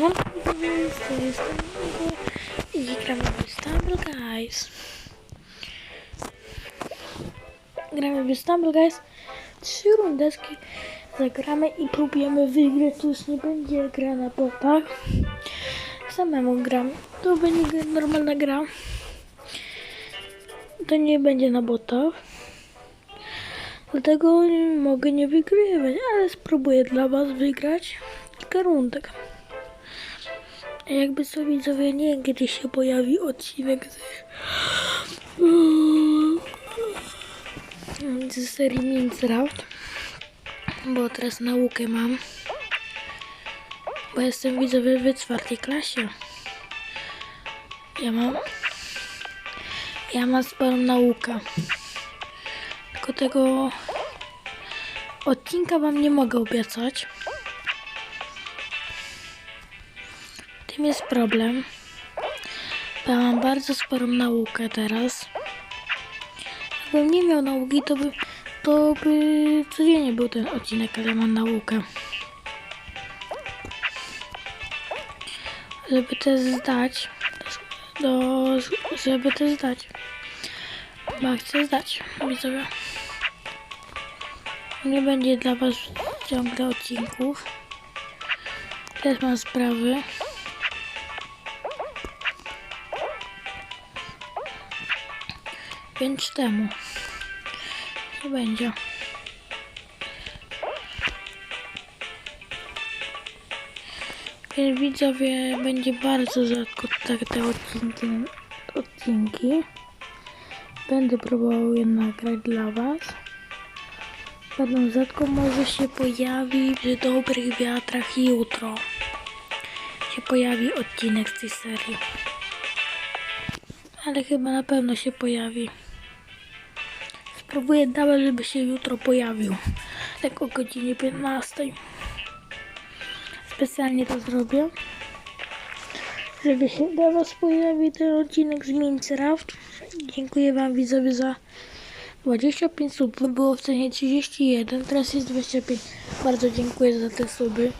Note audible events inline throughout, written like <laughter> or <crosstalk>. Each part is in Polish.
Jestem Migo i gramy w Stumble Guys. Gramy w Stumble Guys. Trzy rundeczki zagramy i próbujemy wygrać. To już nie będzie gra na botach. Samemu gram. To będzie normalna gra. To nie będzie na botach. Dlatego mogę nie wygrywać, ale spróbuję dla was wygrać kilka rundek. A jakby co widzowie, nie wiem kiedy się pojawi odcinek z, z serii Minecraft, bo teraz naukę mam, bo jestem widzowie w czwartej klasie. Ja mam, ja mam sporą naukę. Tylko tego odcinka wam nie mogę obiecać. Tym jest problem. Ja mam bardzo sporą naukę teraz. Jakbym nie miał nauki, to by, to by codziennie był ten odcinek, ale mam naukę. Żeby to zdać, do, żeby to zdać. Bo chcę zdać, widzowie. Nie będzie dla was ciągle odcinków. Też mam sprawy. Więc temu nie będzie. Więc widzowie będzie bardzo rzadko tak te odcinki, odcinki. Będę próbował je nagrać dla was. Będą rzadko może się pojawi przy dobrych wiatrach jutro. Się pojawi odcinek z tej serii. Ale chyba na pewno się pojawi. Spróbuję nawet, żeby się jutro pojawił. Tak o godzinie 15. Specjalnie to zrobię. Żeby się dla Was pojawił ten odcinek z Minecraft. Dziękuję Wam widzowie za 25 subów. Było wcześniej 31, teraz jest 25. Bardzo dziękuję za te suby.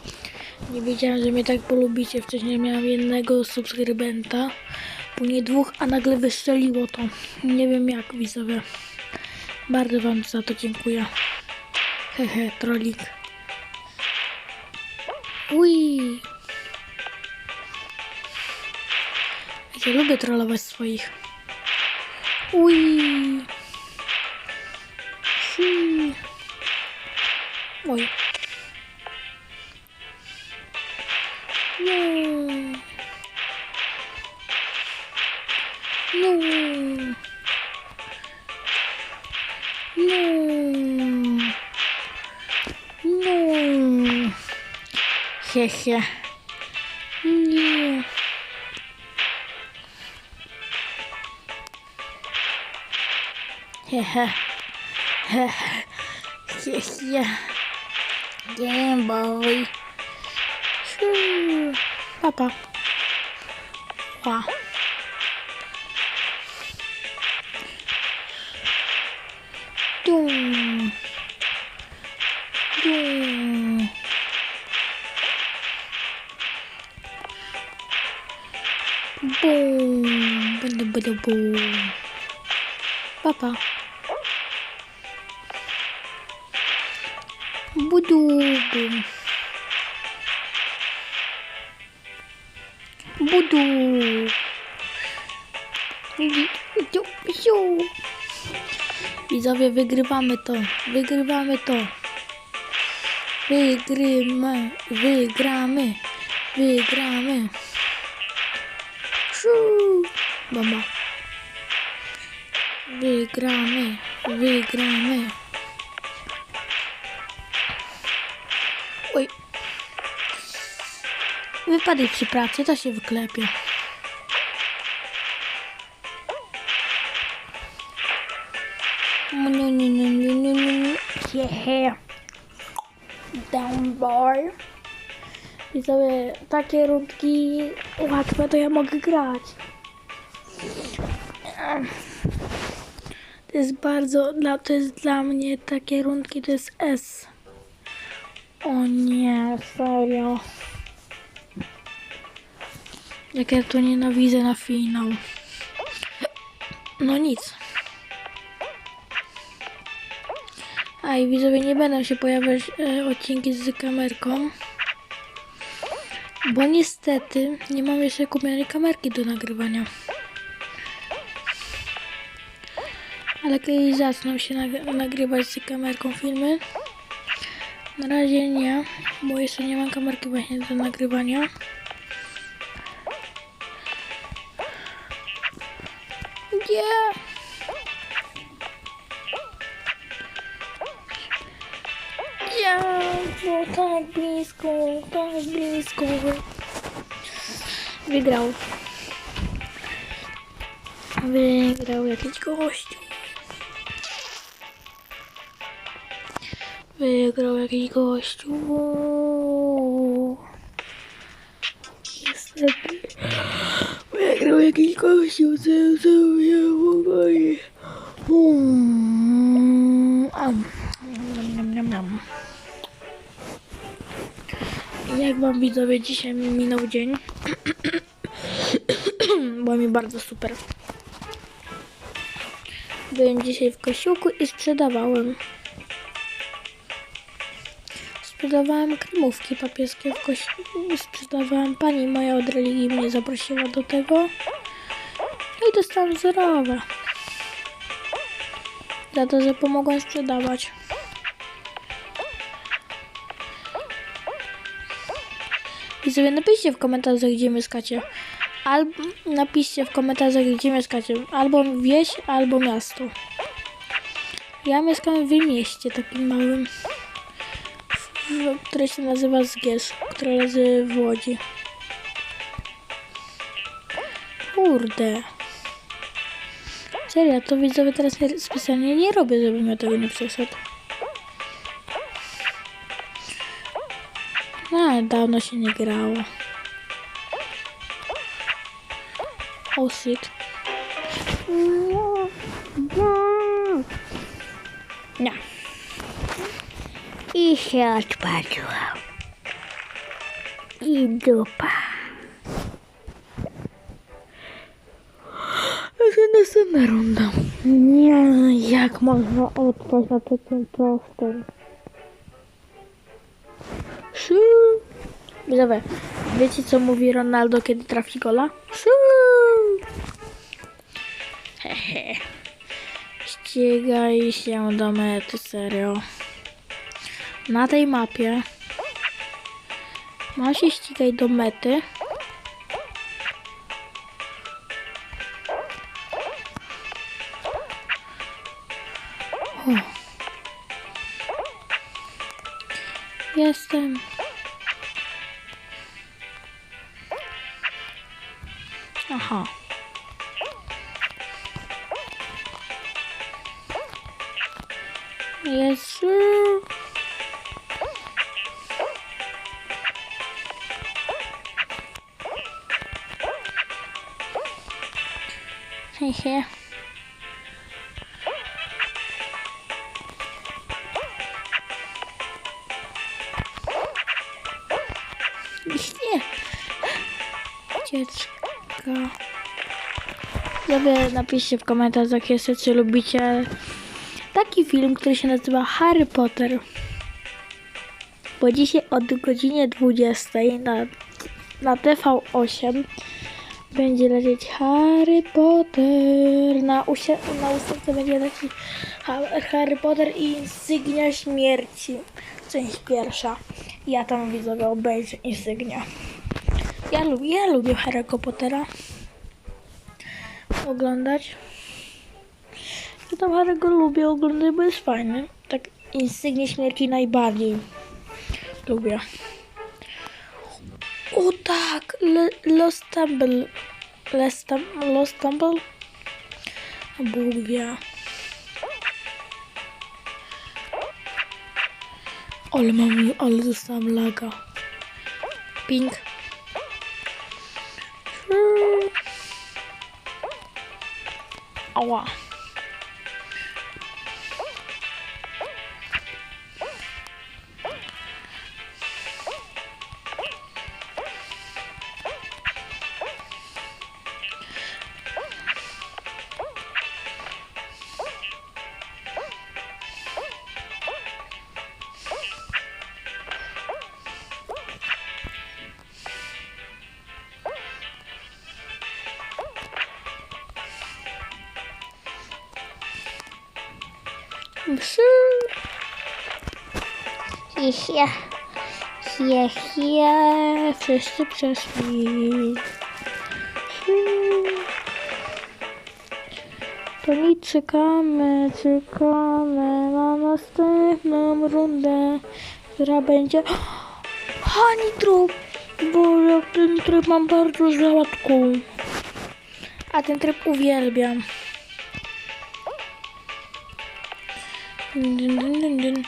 Nie wiedziałem, że mnie tak polubicie. Wcześniej miałem jednego subskrybenta, później dwóch, a nagle wystrzeliło to. Nie wiem jak widzowie. Bardzo Wam za to dziękuję. Hehe, trolik. Ui. Ja lubię trollować swoich. Ui. Si. Oj. Hehe. Nie. Hehe. Hehe. Hehe. Game boy. Papa. Wow. Dum. do bólu. Papa. Budubu. Budu. Widzowie, wygrywamy to. Wygrywamy to. Wygrymy. Wygramy. Wygramy. Mama. Wygramy. Wygramy. Oj. Wypadek przy pracy, to się wyklepie. I sobie takie rundki łatwe, to ja mogę grać. To jest bardzo, dla, to jest dla mnie takie rundki, to jest S. O nie, serio. Jak ja to nienawidzę na finał. No nic. A i widzowie nie będą się pojawiać e, odcinki z kamerką. Bo niestety nie mam jeszcze kupionej kamerki do nagrywania. Ale kiedyś zacznę się nag- nagrywać z kamerką filmy. Na razie nie, bo jeszcze nie mam kamerki właśnie do nagrywania. Gdzie? Ja, bo tak blisko, tak blisko. Wygrał. Wygrał jakiś gościu. Wygrał jakiś gościu. Niestety. Wygrał jakiś gościu, co sobie pokoju. Mm. Jak wam widzowie dzisiaj mi minął dzień? <coughs> Było mi bardzo super. Byłem dzisiaj w kościółku i sprzedawałem. Sprzedawałem kremówki papieskie w kościółku. Sprzedawałem pani moja od religii mnie zaprosiła do tego. No i dostałem zerowe. Za to, że pomogłem sprzedawać. I sobie napiszcie w komentarzach, gdzie mieszkacie. Albo napiszcie w komentarzach, gdzie mieszkacie. Albo wieś, albo miasto. Ja mieszkam w mieście takim małym, które się nazywa Zgierz, które leży w Łodzi. Kurde. Serio, to widzowie teraz nie, specjalnie nie robię, żebym ja tego nie przeszedł. A, dawno się nie grało. Oh shit. Nie. I się odpadła. I dupa. To następna runda. Nie, jak można odpaść na takim prostym? Widzowie, wiecie co mówi Ronaldo, kiedy trafi gola? Hehe. Ścigaj się do mety, serio. Na tej mapie ma się ścigać do mety. O. Jestem. Aha. Jezu. Hehe. Nie. Ucieczka. Sobie napiszcie w komentarzach jeszcze, czy lubicie taki film, który się nazywa Harry Potter. Bo dzisiaj od godzinie 20 na, na TV8 będzie lecieć Harry Potter. Na, usie, na ósemce będzie lecieć Ha- Harry Potter i Insygnia Śmierci. Część pierwsza. Ja tam widzowie obejrzę Insygnia. Ja lubię, ja lubię Harry'ego Pottera oglądać. Ja tam Harry'ego lubię oglądać, bo jest fajny. Tak Insygnię Śmierci najbardziej lubię. O tak, Le, Lost Temple. Lost, Tem- Lost Temple? Bóg wie. Ale mam, ale laga. Pink. Hmm. Ała. Pszy. Hie, hie, hie. Wszyscy przeszli. To nic, czekamy, czekamy na następną rundę, która będzie... Hani trup! Bo ja ten tryb mam bardzo rzadko. A ten tryb uwielbiam. Dyn, dyn, dyn, dyn.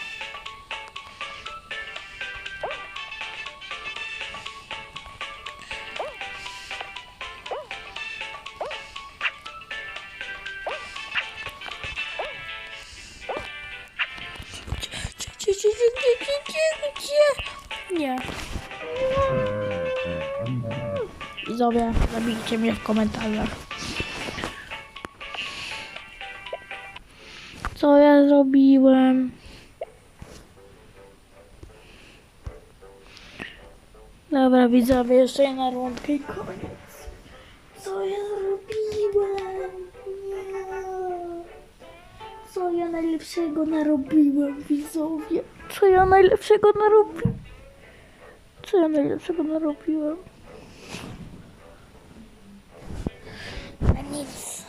Nie. Widzowie, zabijcie mnie w komentarzach. Zrobiłem? Dobra, widzowie, jeszcze jedna rundka i koniec. Co ja zrobiłem? Nie. Co ja najlepszego narobiłem, widzowie? Co ja najlepszego narobiłem? Co ja najlepszego narobiłem? No nic.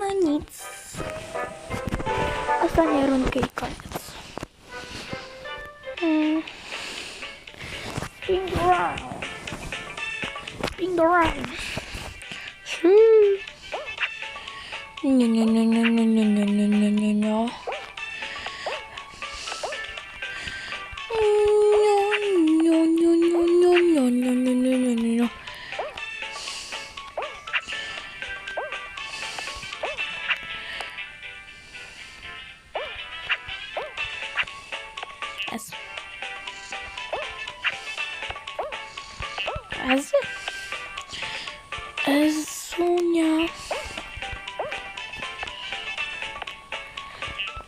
No nic. Ostatnia rundka i koniec. Spin around. Spin around. Shoo. Nie, nie, nie, nie, nie, nie, nie, nie, nie, nie, nie. Nie,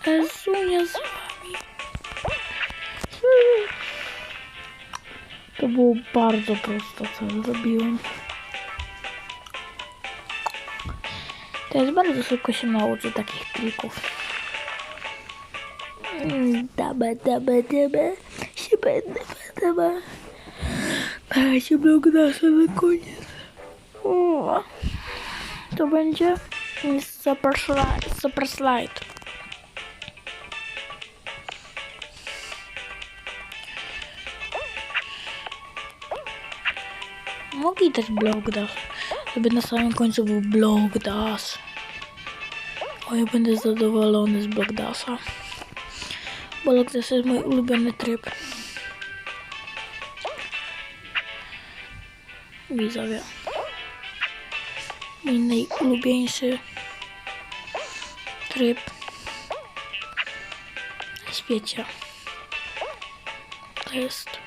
Esunia z wami. To było bardzo prosto, co zrobiłem. Teraz bardzo szybko się nauczę takich trików. Mm, Daba, daba, daba. Się będę, daba. A się blok nasza na koniec. To będzie super slide. Super slide. Mogli też blok dash, żeby na samym końcu był blok dash. O, ja będę zadowolony z blok dasha. Blok dash jest mój ulubiony tryb. Widzowie. Mój najulubieńszy tryb na świecie. To jest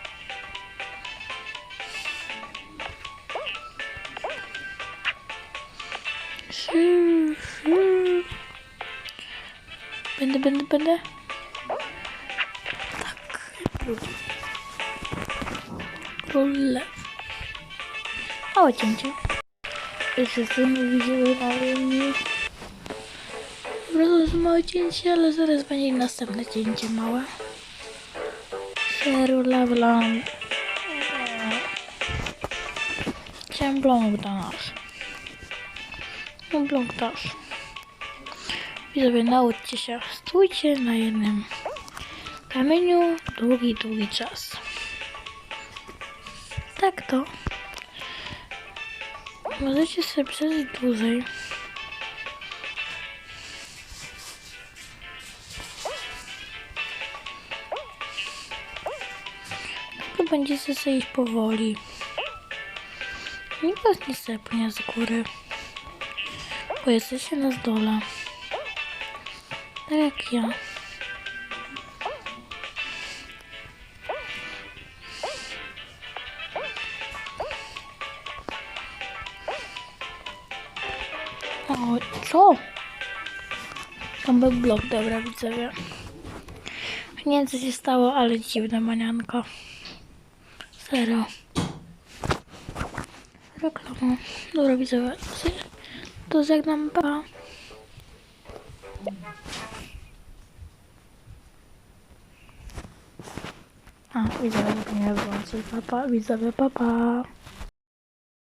Będę, będę, będę. Tak. Król Małe cięcie. Tym widziły na mnie. Wracam z małe cięcie, ale zaraz będzie następne cięcie małe. Serio levelam. Chciałem blok do nas. No dasz. Widzowie, nauczcie się. Stójcie na jednym kamieniu długi, długi czas. Tak to. Możecie sobie przeżyć dłużej. Tylko będziecie sobie iść powoli. Nikt was nie sepnie z góry. Bo jesteście na dole. Tak jak ja. O, co? Tam był blok, dobra widzowie. Nie wiem co się stało, ale dziwna manianka. Serio. Reklama. Dobra widzowie to żegnam pa. A, widzowie, nie włączyć papa, widzowie, papa.